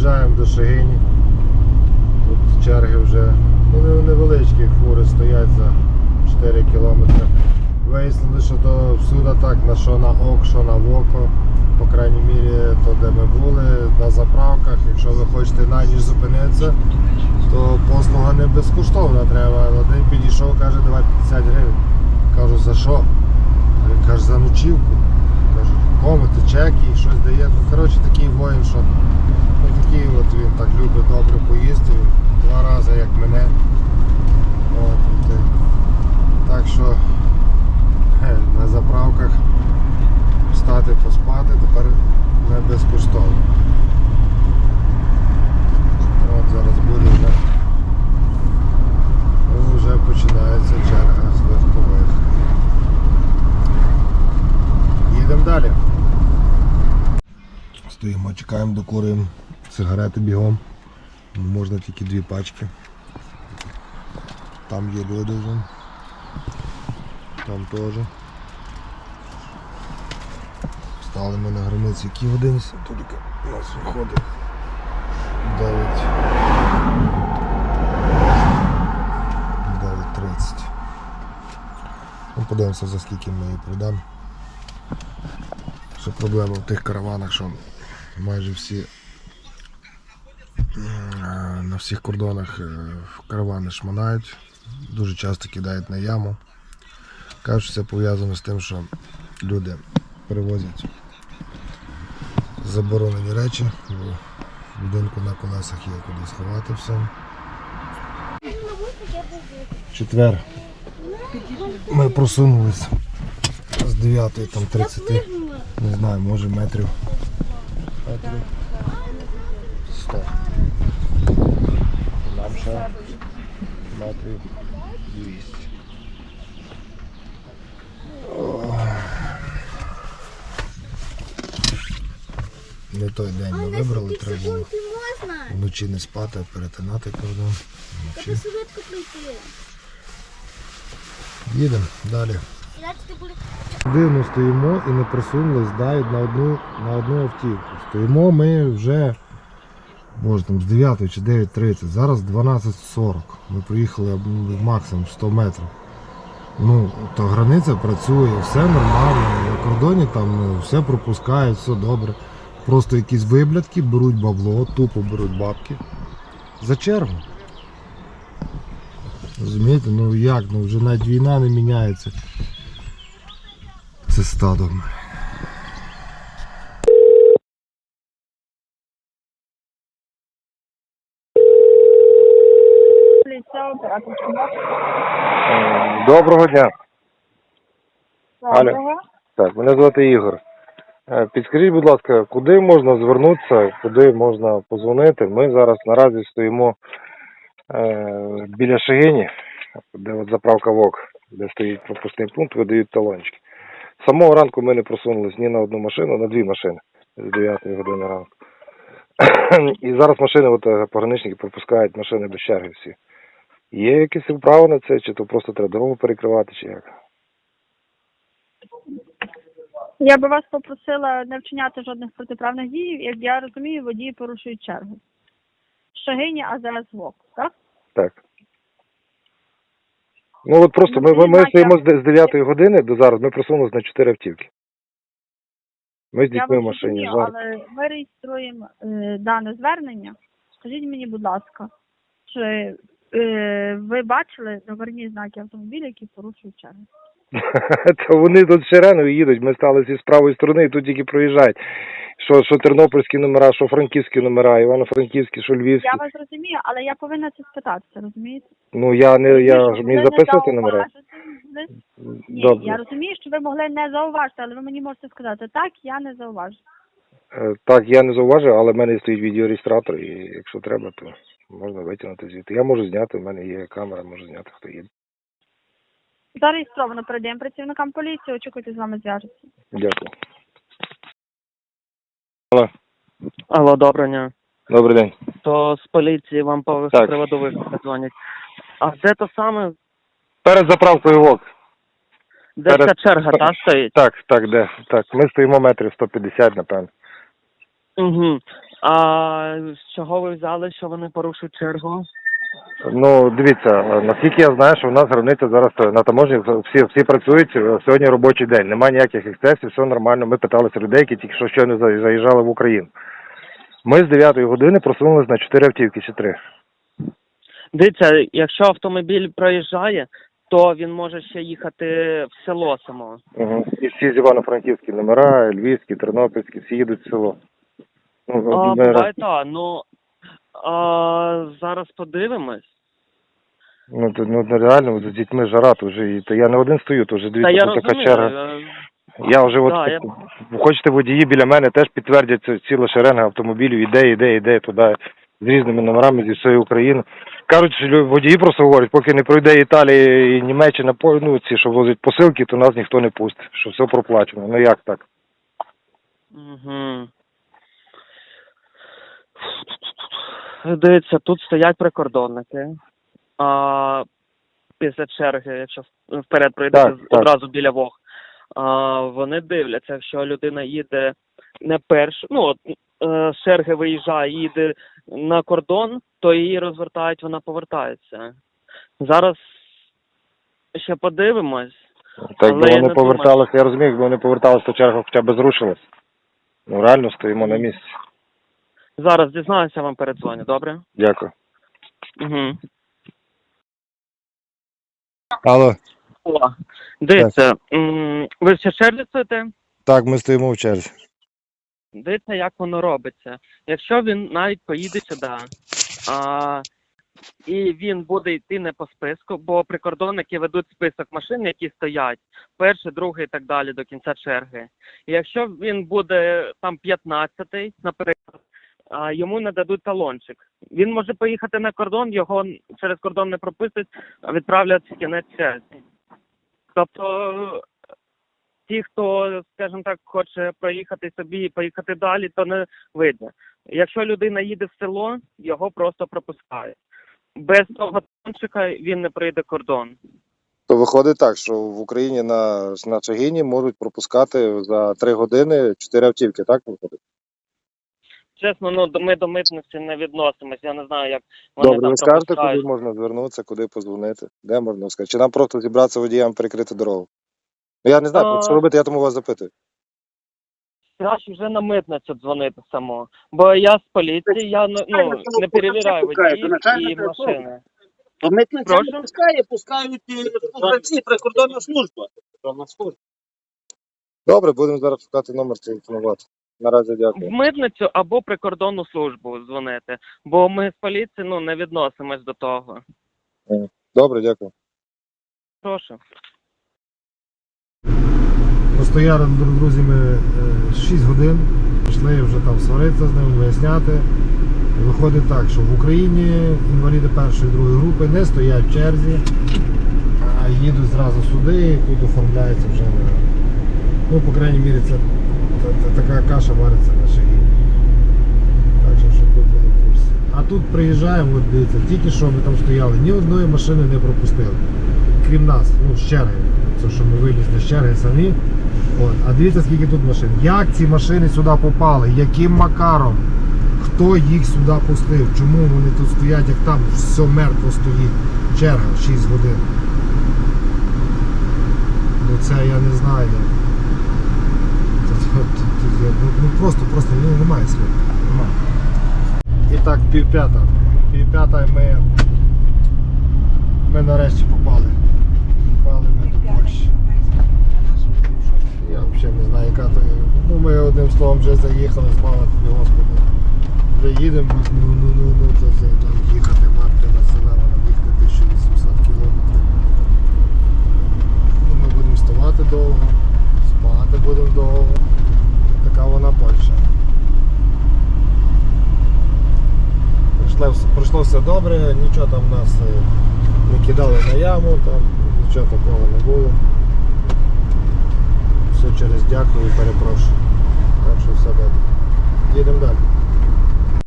під'їжджаємо до Шагині. Тут черги вже ну, невеличкі фури стоять за 4 кілометри. Вияснили, що то всюди так, на що на ок, що на воко. По крайній мірі, то де ми були, на заправках. Якщо ви хочете на ніч зупинитися, то послуга не безкоштовна треба. Один підійшов, каже, давай 50 гривень. Кажу, за що? Каже, за ночівку. Комити, чеки, щось дає. Ну, коротше, такий воїн, що ну, такий от він так любить добре поїсти. Два рази, як мене. От, і те. Так що е, на заправках встати поспати тепер не безкоштовно. От зараз буде вже. ну, Вже починається черга з легкових. Їдемо далі. Стоїмо, чекаємо, докурюємо сигарети бігом. Можна тільки дві пачки. Там є люди вже. Там теж. Стали ми на границі які годині тільки у нас виходить 9. 9.30. Ну, подивимося за скільки ми її пройдемо. Що проблема в тих караванах, що майже всі на всіх кордонах е, каравани шманають, дуже часто кидають на яму. Кажуть, що це пов'язано з тим, що люди перевозять заборонені речі, бо в будинку на колесах є куди сховати все. Четвер. Ми просунулись з 9 там 30, не знаю, може метрів. Метрів 100. Нам ще метрів 200. Не той день ми вибрали, треба було вночі не спати, а перетинати кордон. Вночі. Їдемо далі. Дивно стоїмо і не просунулись навіть на одну, на одну автівку. Стоїмо ми вже може, там, з 9 чи 9.30, зараз 12.40. Ми проїхали м, максимум 100 метрів. Ну, то границя працює, все нормально. На кордоні там ну, все пропускають, все добре. Просто якісь виблядки беруть бабло, тупо беруть бабки. За чергу. Розумієте, ну як, ну вже навіть війна не міняється. Це собак. Доброго дня. Алло. Доброго. Так, мене звати Ігор. Е, Підскажіть, будь ласка, куди можна звернутися, куди можна позвонити? Ми зараз наразі стоїмо е, біля Шегині, де от заправка ВОК, де стоїть пропускний пункт, видають талончики. З самого ранку ми не просунулись ні на одну машину, на дві машини з 9 години ранку. І зараз машини, от е, пограничники пропускають машини без черги всі. Є якісь вправи на це, чи то просто треба дорогу перекривати, чи як? Я би вас попросила не вчиняти жодних протиправних дій. Як я розумію, водії порушують чергу. Шагині АЗС ВОК, так? Так. Ну от просто ми, ми, ми стоїмо з де- з 9 години до зараз, ми просунулися на 4 автівки. Ми з Я дітьми в вас машині. розумію, Жарт. але ми реєструємо е, дане звернення. Скажіть мені, будь ласка, чи е, ви бачили номерні знаки автомобіля, які порушують чергу? Та вони тут ширеною їдуть, ми стали зі з правої сторони і тут тільки проїжджають. Що, що тернопільські номера, що франківські номера, івано-франківські, що львівські. Я вас розумію, але я повинна це спитатися, розумієте? Ну я не я Розумію, ж що мені ви не записувати номера. зауважите. Ні, Добре. я розумію, що ви могли не зауважити, але ви мені можете сказати, так, я не зауважу. Е, Так, я не зауважив, але в мене стоїть відеореєстратор, і якщо треба, то можна витягнути звідти. Я можу зняти, в мене є камера, можу зняти, хто їде. Зареєстровано передаємо працівникам поліції, очікуйте з вами зв'яжуться. Дякую. Алло, доброго дня. Добрий день. То з поліції вам по Так. приводу виклика дзвонять. А де то саме, Перед заправкою ВОК. де Перед- ця черга та стоїть? Так, так, де? Так, ми стоїмо метрів 150, напевно. Угу. А з чого ви взяли, що вони порушують чергу? Ну, дивіться, е, наскільки я знаю, що в нас границя зараз е, на таможні всі, всі працюють, е, сьогодні робочий день, немає ніяких ексцесів, все нормально. Ми питалися людей, які тільки що щойно за- заїжджали в Україну. Ми з 9 години просунулись на 4 автівки чи 3. Дивіться, якщо автомобіль проїжджає, то він може ще їхати в село само. Угу. І всі з Івано-Франківські номера, Львівські, Тернопільські, всі їдуть в село. Ну, А, буває так, ну а, зараз подивимось. ну, то, ну реально з дітьми жара, то вже і то я не один стою, то вже Та дивіться, я тут така розумію. черга. е, Я вже от Да, я- хочете водії біля мене теж підтвердять це ціла шеренга автомобілів, іде, іде, іде туди з різними номерами зі всієї України. Кажуть, що лю- водії просто говорять, поки не пройде Італія і Німеччина, по- ну ці, що возять посилки, то нас ніхто не пустить, що все проплачено. Ну як так? Угу. Дивіться, тут стоять прикордонники. А, після черги, якщо вперед пройдете одразу біля Вог. А, вони дивляться, якщо людина їде не перш, ну от е, з черги виїжджає, їде на кордон, то її розвертають, вона повертається. Зараз ще подивимось. Так би вони поверталися, я розумію, якби вони поверталися, то черга хоча б зрушилась. Ну реально стоїмо на місці. Зараз дізнаюся, вам передзвоню, добре? Дякую. Угу. Алло, О, дивіться, м, ви ще черзі стоїте? так, ми стоїмо в черзі. Дивіться, як воно робиться. Якщо він навіть поїде сюди, а, і він буде йти не по списку, бо прикордонники ведуть список машин, які стоять, перший, другий і так далі до кінця черги. І якщо він буде там 15-й, наприклад, а, йому не дадуть талончик. Він може поїхати на кордон, його через кордон не пропустять, відправлять в кінець черги. Тобто ті, хто, скажімо так, хоче проїхати собі і поїхати далі, то не вийде. Якщо людина їде в село, його просто пропускають. Без того танчика він не прийде кордон. То виходить так, що в Україні на, на Чагіні можуть пропускати за 3 години 4 автівки, так виходить? Чесно, ну ми до митниці не відносимось. Я не знаю, як вони Добре, там ви скажете, куди можна звернутися, куди позвонити, де можна сказати? Чи нам просто зібратися водіям перекрити дорогу? Ну я не знаю, А. що робити, я тому вас запитую. Краще вже на митницю дзвонити само. Бо я з поліції, я ну, ну, не перевіряю водіїв і машини. То митниця Прошу? не пускає, пускають е, фахівці, прикордонна служба. Добре, будемо зараз шукати номер телефонувати. Наразі В дякую. митницю або прикордонну службу дзвонити. Бо ми з поліції ну, не відносимось до того. Добре, дякую. Прошу. Постояли друг- друзі ми 6 годин, пішли вже там сваритися з ними, виясняти. І Виходить так, що в Україні інваліди першої другої групи не стоять в черзі, а їдуть зразу сюди і тут оформляються вже. Ну, по крайній мірі, це та- та- така каша вариться на шиї. Так що, щоб ви були в. А тут приїжджаємо, от дивіться, тільки що ми там стояли, ні одної машини не пропустили. Крім нас, ну, з черги. Це що ми вилізли з самі. От. А дивіться, скільки тут машин. Як ці машини сюди попали? Яким макаром? Хто їх сюди пустив? Чому вони тут стоять, як там все мертво стоїть? Черга 6 годин. Ну це я не знаю. Я- ну, ну просто, просто ну, немає слів. Немає. І так, півп'ята. Півп'ята ми, ми нарешті попали. Попали ми до Польщі. Я взагалі не знаю, яка то. Ну ми одним словом вже заїхали, слава тобі, Господи. Вже їдемо, ну ну ну ну то це нам їхати, матка на села, нам їхати 1800 кілометрів. Ну, ми будемо вставати довго, спати будемо довго. Така вона Польща. Пройшло, все- добре, нічого там нас е, не кидали на яму, там нічого такого не було. Все через дякую і перепрошую. Так що все добре. Їдемо далі.